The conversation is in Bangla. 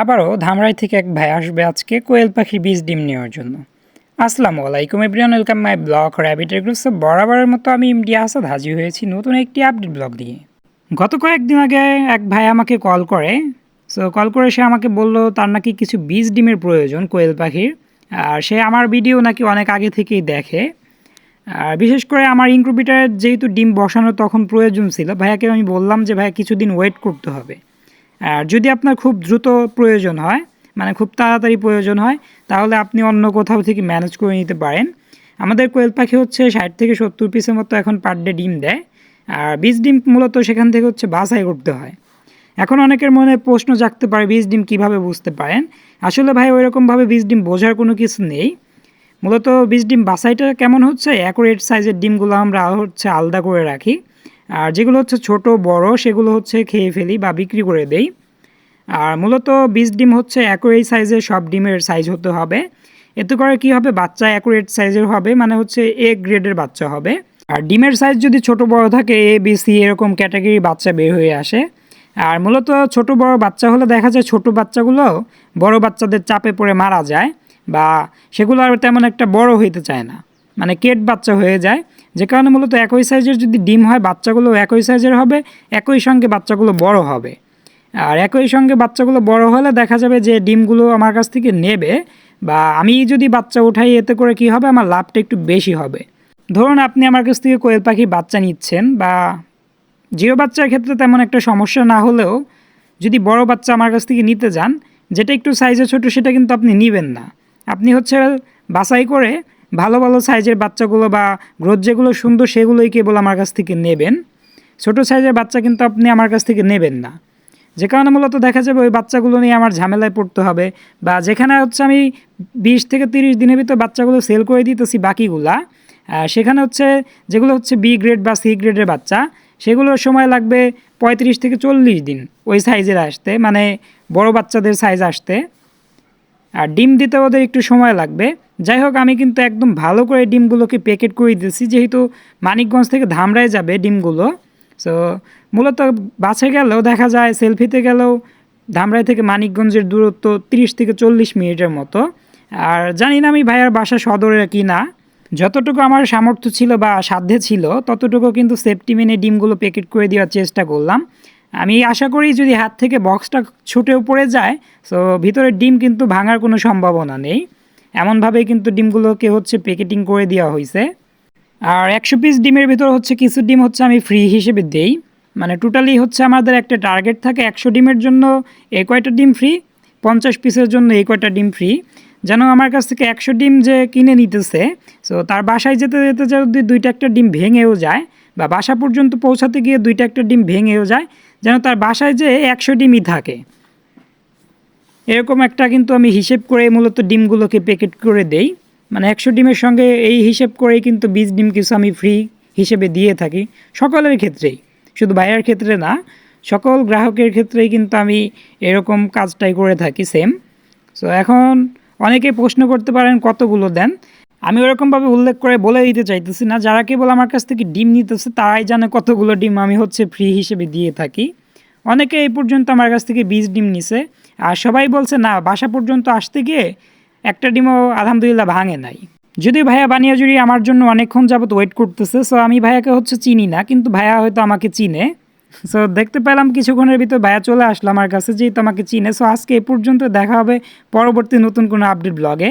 আবারও ধামরাই থেকে এক ভাই আসবে আজকে কোয়েল পাখির বীজ ডিম নেওয়ার জন্য। আসসালামু আলাইকুম এভরিওয়ান, ওয়েলকাম মাই ব্লগ র্যাবিটের গ্রুপস বরাবরের মতো আমি ইন্ডিয়া আসাদ হাজির হয়েছি নতুন একটি আপডেট ব্লগ দিয়ে। গত কয়েকদিন আগে এক ভাই আমাকে কল করে, সো কল করে সে আমাকে বলল, তার নাকি কিছু বীজ ডিমের প্রয়োজন কোয়েল পাখির। আর সে আমার ভিডিও নাকি অনেক আগে থেকেই দেখে। আর বিশেষ করে আমার ইনক্রুবিটারের যেহেতু ডিম বসানো তখন প্রয়োজন ছিল, ভাইয়াকে আমি বললাম যে, ভাইয়া, কিছুদিন ওয়েট করতে হবে। আর যদি আপনার খুব দ্রুত প্রয়োজন হয় মানে খুব তাড়াতাড়ি প্রয়োজন হয়, তাহলে আপনি অন্য কোথাও থেকে ম্যানেজ করে নিতে পারেন। আমাদের কোয়েল পাখি হচ্ছে ষাট থেকে সত্তর পিসের মতো এখন পার ডে ডিম দেয়। আর বীজ ডিম মূলত সেখান থেকে হচ্ছে বাছাই করতে হয়। এখন অনেকের মনে প্রশ্ন জাগতে পারে, বীজ ডিম কীভাবে বুঝতে পারেন? আসলে ভাই, ওইরকমভাবে বীজ ডিম বোঝার কোনো কিছু নেই। মূলত বীজ ডিম বাছাইটা কেমন হচ্ছে? অ্যাকুরেট সাইজের ডিমগুলো আমরা হচ্ছে আলাদা করে রাখি। আর যেগুলো হচ্ছে ছোট, বড়, সেগুলো হচ্ছে খেয়ে ফেলি বা বিক্রি করে দেই। আর মূলত বীজ ডিম হচ্ছে অ্যাকুরেট সাইজের সব ডিমের সাইজ হতে হবে। এতে করে কি হবে? বাচ্চা অ্যাকুরেট সাইজের হবে মানে হচ্ছে এ গ্রেডের বাচ্চা হবে। আর ডিমের সাইজ যদি ছোট, বড় থাকে এ বি সি এরকম ক্যাটাগরি বাচ্চা বের হয়ে আসে। আর মূলত ছোট, বড় বাচ্চা হলে দেখা যায় ছোট বাচ্চাগুলো বড় বাচ্চাদের চাপে পড়ে মারা যায় বা সেগুলো আর তেমন একটা বড় হইতে চায় না। মানে কেট বাচ্চা হয়ে যায়। যে কারণে মূলত একই সাইজের যদি ডিম হয়, বাচ্চাগুলো একই সাইজের হবে, একই সঙ্গে বাচ্চাগুলো বড় হবে। আর একই সঙ্গে বাচ্চাগুলো বড় হলে দেখা যাবে যে ডিমগুলো আমার কাছ থেকে নেবে বা আমি যদি বাচ্চা উঠাই, এতে করে কি হবে? আমার লাভটা একটু বেশি হবে। ধরুন আপনি আমার কাছ থেকে কোয়েল পাখি বাচ্চা নিচ্ছেন বা জিও বাচ্চার ক্ষেত্রে তেমন একটা সমস্যা না হলেও যদি বড় বাচ্চা আমার কাছ থেকে নিতে যান, যেটা একটু সাইজে ছোট, সেটা কিন্তু আপনি নেবেন না। আপনি হচ্ছে বাছাই করে ভালো ভালো সাইজের বাচ্চাগুলো বা গ্রোথ যেগুলো সুন্দর সেগুলোই কেবল আমার কাছ থেকে নেবেন। ছোট সাইজের বাচ্চা কিন্তু আপনি আমার কাছ থেকে নেবেন না। যে কারণে মূলত দেখা যাবে ওই বাচ্চাগুলো নিয়ে আমার ঝামেলায় পড়তে হবে বা যেখানে হচ্ছে আমি বিশ থেকে তিরিশ দিনের ভিতর বাচ্চাগুলো সেল করে দিতেছি বাকিগুলা সেখানে হচ্ছে যেগুলো হচ্ছে বি গ্রেড বা সি গ্রেডের বাচ্চা, সেগুলোর সময় লাগবে পঁয়ত্রিশ থেকে চল্লিশ দিন ওই সাইজের আসতে মানে বড় বাচ্চাদের সাইজ আসতে। আর ডিম দিতে ওদের একটু সময় লাগবে। যাই হোক, আমি কিন্তু একদম ভালো করে ডিমগুলোকে প্যাকেট করে দিয়েছি, যেহেতু মানিকগঞ্জ থেকে ধামরায় যাবে ডিমগুলো। সো মূলত বাসে গেলেও দেখা যায় সেলফিতে গেলেও ধামরাই থেকে মানিকগঞ্জের দূরত্ব তিরিশ থেকে চল্লিশ মিনিটের মতো। আর জানি না আমি ভাইয়ার বাসা সদরে কি না। যতটুকু আমার সামর্থ্য ছিল বা সাধ্যে ছিল, ততটুকু কিন্তু সেফটি মেনে ডিমগুলো প্যাকেট করে দেওয়ার চেষ্টা করলাম। আমি আশা করি যদি হাত থেকে বক্সটা ছুটেও পড়ে যায় সো ভিতরের ডিম কিন্তু ভাঙার কোনো সম্ভাবনা নেই। এমনভাবেই কিন্তু ডিমগুলোকে হচ্ছে প্যাকেটিং করে দেওয়া হয়েছে আর একশো পিস ডিমের ভিতর হচ্ছে কিছু ডিম হচ্ছে আমি ফ্রি হিসেবে দেই। মানে টোটালি হচ্ছে আমাদের একটা টার্গেট থাকে একশো ডিমের জন্য এই কয়টা ডিম ফ্রি পঞ্চাশ পিসের জন্য এই কয়টা ডিম ফ্রি যেন আমার কাছ থেকে একশো ডিম যে কিনে নিতেছে সো তার বাসায় যেতে যেতে যদি দুইটা একটা ডিম ভেঙেও যায়, বা বাসা পর্যন্ত পৌঁছাতে গিয়ে দুইটা একটা ডিম ভেঙেও যায় যেন তার বাসায় যে একশো ডিমই থাকে। এরকম একটা কিন্তু আমি হিসেব করে মূলত ডিমগুলোকে প্যাকেট করে দেই। মানে একশো ডিমের সঙ্গে এই হিসেব করেই কিন্তু বীজ ডিম কিছু আমি ফ্রি হিসেবে দিয়ে থাকি, সকলের ক্ষেত্রেই। শুধু বাইরের ক্ষেত্রে না, সকল গ্রাহকের ক্ষেত্রেই কিন্তু আমি এরকম কাজটাই করে থাকি সেম সো এখন অনেকে প্রশ্ন করতে পারেন, কতগুলো দেন? আমি ওরকমভাবে উল্লেখ করে বলে দিতে চাইতেছি না। যারা কেবল আমার কাছ থেকে ডিম নিতেছে, তারাই জানে কতগুলো ডিম আমি হচ্ছে ফ্রি হিসেবে দিয়ে থাকি। অনেকে এই পর্যন্ত আমার কাছ থেকে বীজ ডিম নিছে। আর সবাই বলছে, না, বাসা পর্যন্ত আসতে গিয়ে একটা ডিমও আলহামদুলিল্লাহ ভাঙে নাই। যদি ভাইয়া বানিয়া জুড়ি আমার জন্য অনেকক্ষণ যাবত ওয়েট করতেছে সো আমি ভাইয়াকে হচ্ছে চিনি না, কিন্তু ভাইয়া হয়তো আমাকে চিনে। সো দেখতে পেলাম কিছুক্ষণের ভিতর ভাইয়া চলে আসলো আমার কাছে, যেহেতু আমাকে চিনে। সো আজকে এ পর্যন্ত দেখা হবে পরবর্তী নতুন কোনো আপডেট ব্লগে